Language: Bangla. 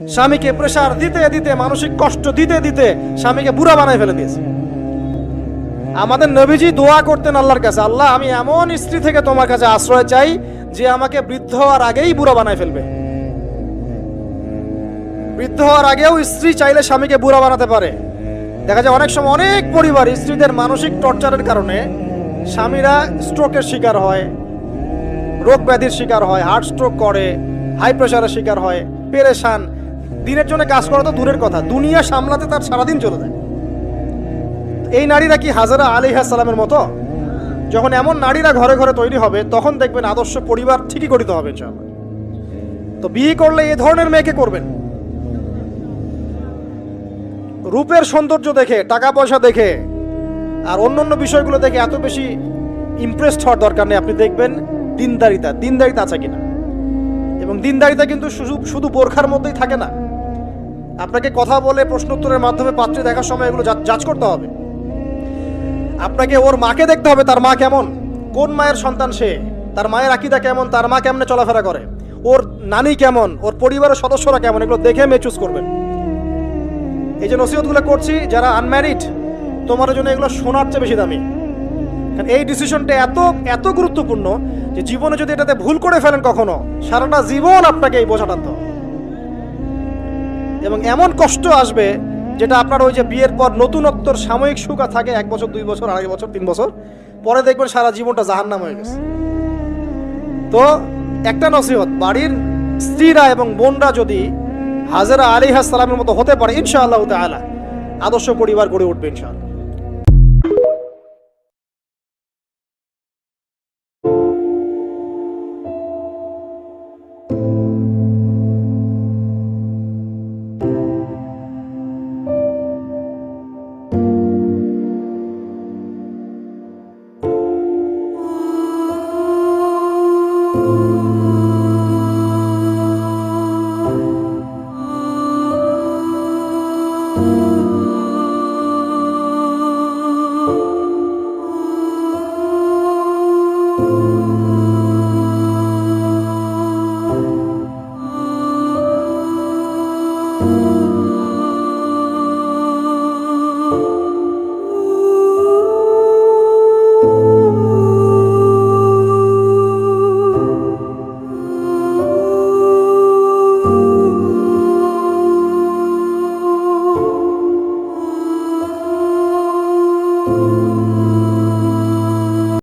স্বামীকে প্রেসার দিতে দিতে, মানসিক কষ্ট দিতে দিতে স্বামীকে বুড়া বানায় ফেলে দিয়েছে। আমাদের নবীজি দোয়া করতেন আল্লাহর কাছে, আল্লাহ, আমি এমন স্ত্রী থেকে তোমার কাছে আশ্রয় চাই যে আমাকে বৃদ্ধ হওয়ার আগেই বুড়া বানায় ফেলবে। বৃদ্ধ হওয়ার আগেও স্ত্রী চাইলে স্বামীকে বুড়া বানাতে পারে। দেখা যায় অনেক সময় অনেক পরিবার স্ত্রীদের মানসিক টর্চারের কারণে স্বামীরা স্ট্রোকের শিকার হয়, রোগ ব্যাধির শিকার হয় হার্ট স্ট্রোক করে হাই প্রেশারের শিকার হয়, পেরেশান দিনের জন্য কাজ করা তো দূরের কথা। দুনিয়া সামলাতে তার সারাদিন চলে যায়। এই নারীরা কি হাজারা আলিহা সালামের মতো? যখন এমন নারীরা ঘরে ঘরে তৈরি হবে, তখন দেখবেন আদর্শ পরিবার ঠিকই গঠিত হবে তো বিয়ে করলে এ ধরনের মেয়েকে করবেন? রূপের সৌন্দর্য দেখে টাকা পয়সা দেখে, আর অন্য অন্যান্য বিষয়গুলো দেখে এত বেশি ইমপ্রেসড হওয়ার দরকার নেই। আপনি দেখবেন দিনদারিতা দিনদারিতা আছে কিনা? এবং দিনদারিতা কিন্তু শুধু শুধু বোরখার মধ্যেই থাকে না। আপনাকে কথা বলে প্রশ্ন উত্তরের মাধ্যমে পাত্রে দেখার সময় এগুলো যাচ করতে হবে। আপনাকে ওর মাকে দেখতে হবে, তার মা কেমন? কোন মায়ের সন্তান সে? তার মায়ের আকিদা কেমন? তার মা কেমনে চলাফেরা করে? ওর নানি কেমন? ওর পরিবারের সদস্যরা কেমন? এগুলো দেখে মেয়ে চুজ করবেন এই যে নসিহতগুলো করছি, যারা আনম্যারিড তোমার জন্য এগুলো শোনার চেয়ে বেশি দামি। কারণ এই ডিসিশনটা এত এত গুরুত্বপূর্ণ যে জীবনে যদি এটাতে ভুল করে ফেলেন কখনো, সারাটা জীবন আপনাকে এই বোঝা টানতে এবং এমন কষ্ট আসবে যেটা আপনার ওই যে বিয়ের পর নতুনত্বর সাময়িক সুখা থাকে, এক বছর, দুই বছর, আড়াই বছর, তিন বছর, পরে দেখবেন সারা জীবনটা জাহান্নাম হয়ে গেছে। তো একটা নসিহত, বাড়ির স্ত্রীরা এবং বোনরা যদি হাজারা আলী সালামের মতো হতে পারে, ইনশাআল্লাহ তাআলা আদর্শ পরিবার গড়ে উঠবে ইনশাআল্লাহ। Ooh.